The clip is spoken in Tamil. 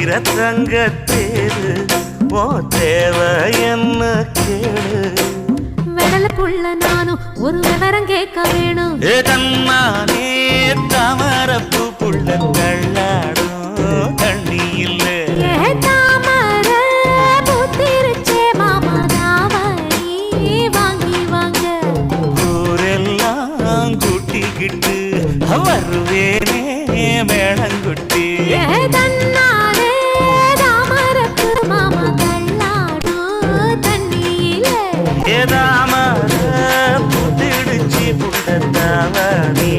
வீர தங்கத்தேரு ஓ தேவை என்ன கேளு விடல புள்ள நானும் ஒரு விவரம் கேட்க வேணும். ஏ தன்னானே தாமரப்பு புள்ள தள்ளாடும் தண்ணி இல்லை ஏ புத்திடுச்சி புண்டத்தானே